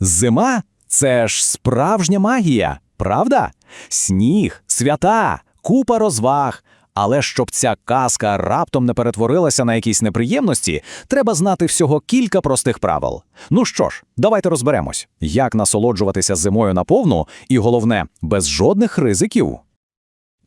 Зима це ж справжня магія, правда? Сніг, свята, купа розваг. Але щоб ця казка раптом не перетворилася на якісь неприємності, треба знати всього кілька простих правил. Ну що ж, давайте розберемось, як насолоджуватися зимою наповну, і головне, без жодних ризиків.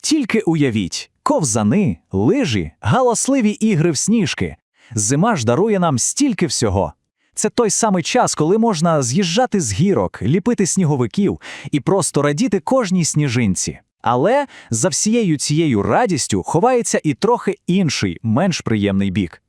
Тільки уявіть, ковзани, лижі, галасливі ігри в сніжки. Зима ж дарує нам стільки всього. Це той самий час, коли можна з'їжджати з гірок, ліпити сніговиків і просто радіти кожній сніжинці. Але за всією цією радістю ховається і трохи інший, менш приємний бік.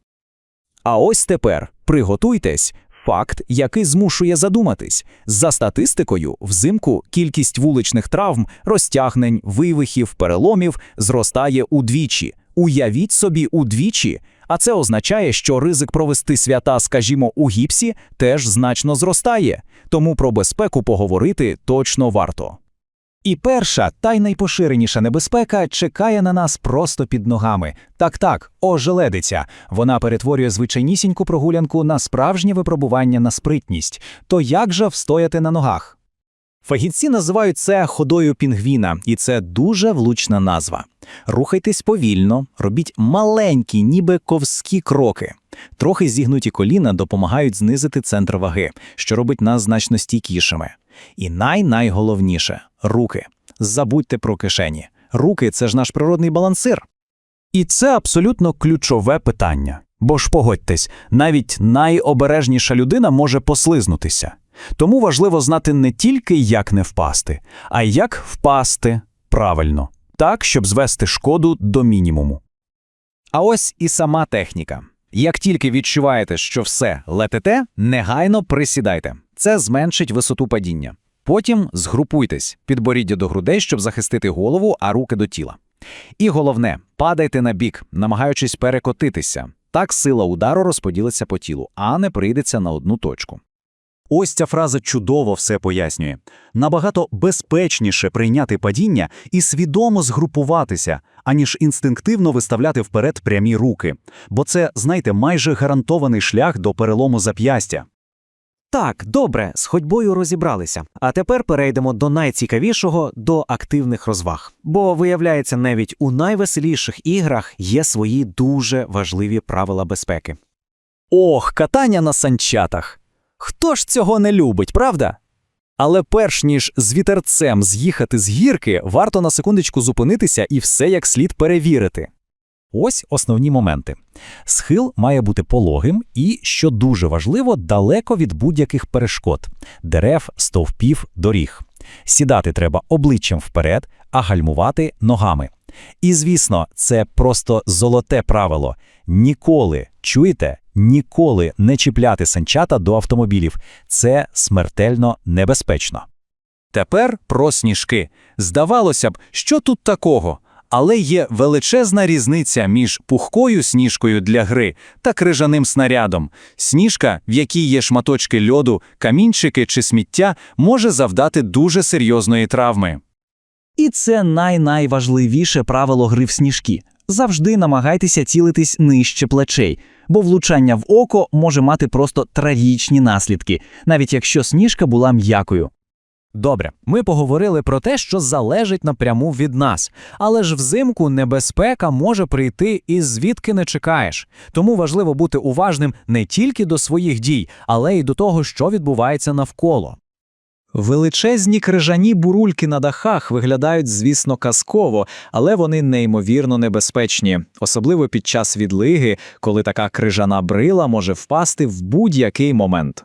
А ось тепер приготуйтесь. Факт, який змушує задуматись. За статистикою, взимку кількість вуличних травм, розтягнень, вивихів, переломів зростає удвічі. Уявіть собі удвічі, а це означає, що ризик провести свята, скажімо, у гіпсі теж значно зростає. Тому про безпеку поговорити точно варто. І перша та й найпоширеніша небезпека чекає на нас просто під ногами. Так, так, ожеледиця. Вона перетворює звичайнісіньку прогулянку на справжнє випробування на спритність. То як же встояти на ногах? Фахівці називають це ходою пінгвіна, і це дуже влучна назва. Рухайтесь повільно, робіть маленькі, ніби ковські кроки. Трохи зігнуті коліна допомагають знизити центр ваги, що робить нас значно стійкішими. І най-найголовніше руки. Забудьте про кишені. Руки це ж наш природний балансир. І це абсолютно ключове питання. Бо ж погодьтесь, навіть найобережніша людина може послизнутися. Тому важливо знати не тільки, як не впасти, а й як впасти правильно, так, щоб звести шкоду до мінімуму. А ось і сама техніка. Як тільки відчуваєте, що все летите, негайно присідайте. Це зменшить висоту падіння. Потім згрупуйтесь, підборіддя до грудей, щоб захистити голову, а руки до тіла. І головне, падайте на бік, намагаючись перекотитися. Так сила удару розподілиться по тілу, а не прийдеться на одну точку. Ось ця фраза чудово все пояснює. Набагато безпечніше прийняти падіння і свідомо згрупуватися, аніж інстинктивно виставляти вперед прямі руки. Бо це, знаєте, майже гарантований шлях до перелому зап'ястя. Так, добре, з ходьбою розібралися. А тепер перейдемо до найцікавішого до активних розваг. Бо, виявляється, навіть у найвеселіших іграх є свої дуже важливі правила безпеки. Ох, катання на санчатах. Хто ж цього не любить, правда? Але перш ніж з вітерцем з'їхати з гірки, варто на секундочку зупинитися і все як слід перевірити. Ось основні моменти. Схил має бути пологим і, що дуже важливо, далеко від будь-яких перешкод дерев, стовпів, доріг. Сідати треба обличчям вперед, а гальмувати ногами. І звісно, це просто золоте правило: ніколи, чуєте, ніколи не чіпляти санчата до автомобілів. Це смертельно небезпечно. Тепер про сніжки. Здавалося б, що тут такого? Але є величезна різниця між пухкою сніжкою для гри та крижаним снарядом. Сніжка, в якій є шматочки льоду, камінчики чи сміття, може завдати дуже серйозної травми. І це най-найважливіше правило гри в сніжки. Завжди намагайтеся цілитись нижче плечей, бо влучання в око може мати просто трагічні наслідки, навіть якщо сніжка була м'якою. Добре, ми поговорили про те, що залежить напряму від нас, але ж взимку небезпека може прийти і звідки не чекаєш. Тому важливо бути уважним не тільки до своїх дій, але й до того, що відбувається навколо. Величезні крижані бурульки на дахах виглядають, звісно, казково, але вони неймовірно небезпечні, особливо під час відлиги, коли така крижана брила може впасти в будь-який момент.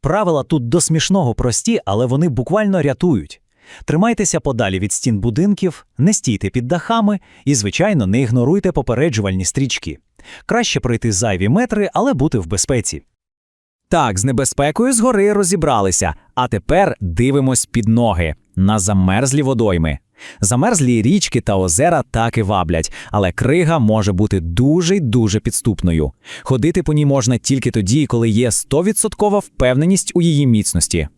Правила тут до смішного прості, але вони буквально рятують. Тримайтеся подалі від стін будинків, не стійте під дахами і, звичайно, не ігноруйте попереджувальні стрічки. Краще пройти зайві метри, але бути в безпеці. Так, з небезпекою згори розібралися, а тепер дивимось під ноги на замерзлі водойми. Замерзлі річки та озера так і ваблять, але крига може бути дуже дуже підступною. Ходити по ній можна тільки тоді, коли є 100% впевненість у її міцності.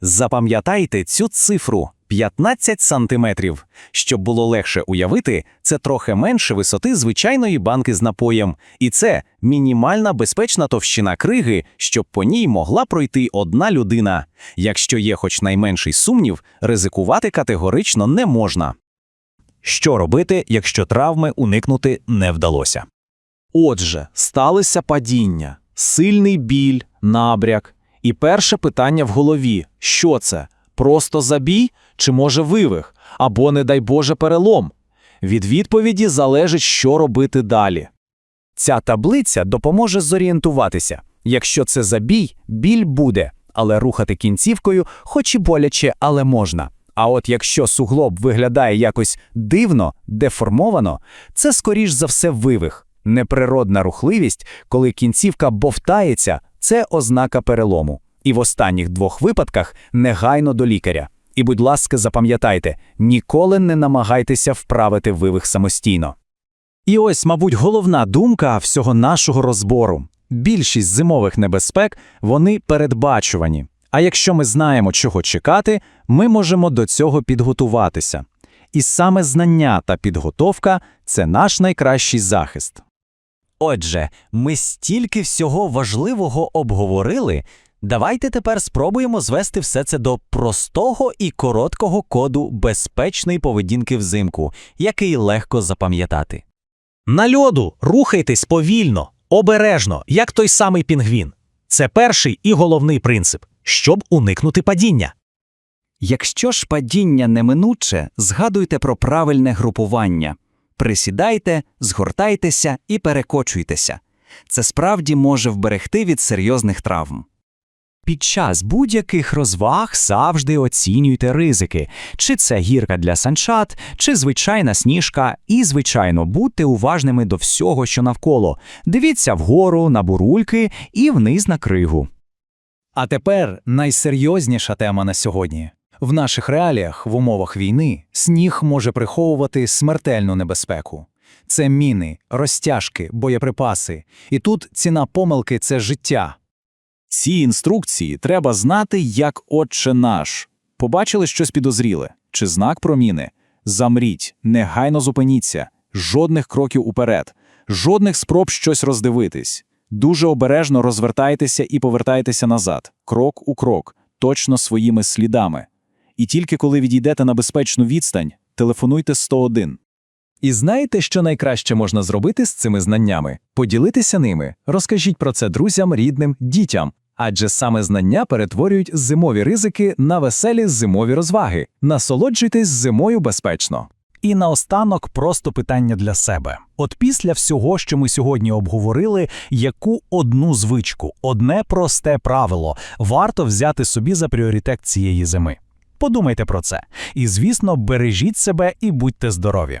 Запам'ятайте цю цифру 15 сантиметрів. Щоб було легше уявити, це трохи менше висоти звичайної банки з напоєм. І це мінімальна безпечна товщина криги, щоб по ній могла пройти одна людина. Якщо є хоч найменший сумнів, ризикувати категорично не можна. Що робити, якщо травми уникнути не вдалося? Отже, сталося падіння, сильний біль, набряк. І перше питання в голові: що це? Просто забій чи може вивих, або, не дай Боже, перелом? Від відповіді залежить, що робити далі. Ця таблиця допоможе зорієнтуватися. Якщо це забій, біль буде, але рухати кінцівкою, хоч і боляче, але можна. А от якщо суглоб виглядає якось дивно, деформовано, це скоріш за все вивих. Неприродна рухливість, коли кінцівка бовтається, це ознака перелому. І в останніх двох випадках негайно до лікаря. І, будь ласка, запам'ятайте, ніколи не намагайтеся вправити вивих самостійно. І ось, мабуть, головна думка всього нашого розбору. Більшість зимових небезпек вони передбачувані. А якщо ми знаємо, чого чекати, ми можемо до цього підготуватися. І саме знання та підготовка це наш найкращий захист. Отже, ми стільки всього важливого обговорили. Давайте тепер спробуємо звести все це до простого і короткого коду безпечної поведінки взимку, який легко запам'ятати. На льоду рухайтесь повільно, обережно, як той самий пінгвін. Це перший і головний принцип, щоб уникнути падіння. Якщо ж падіння неминуче, згадуйте про правильне групування. Присідайте, згортайтеся і перекочуйтеся. Це справді може вберегти від серйозних травм. Під час будь-яких розваг завжди оцінюйте ризики, чи це гірка для санчат, чи звичайна сніжка, і, звичайно, будьте уважними до всього, що навколо. Дивіться вгору, на бурульки і вниз на кригу. А тепер найсерйозніша тема на сьогодні. В наших реаліях, в умовах війни, сніг може приховувати смертельну небезпеку. Це міни, розтяжки, боєприпаси. І тут ціна помилки це життя. Ці інструкції треба знати як отче наш. Побачили щось підозріле чи знак про міни? Замріть, негайно зупиніться, жодних кроків уперед, жодних спроб щось роздивитись. Дуже обережно розвертайтеся і повертайтеся назад, крок у крок, точно своїми слідами. І тільки коли відійдете на безпечну відстань, телефонуйте 101. І знаєте, що найкраще можна зробити з цими знаннями? Поділитися ними, розкажіть про це друзям, рідним, дітям. Адже саме знання перетворюють зимові ризики на веселі зимові розваги. Насолоджуйтесь зимою безпечно. І наостанок просто питання для себе. От після всього, що ми сьогодні обговорили, яку одну звичку, одне просте правило варто взяти собі за пріоритет цієї зими. Подумайте про це. І, звісно, бережіть себе і будьте здорові.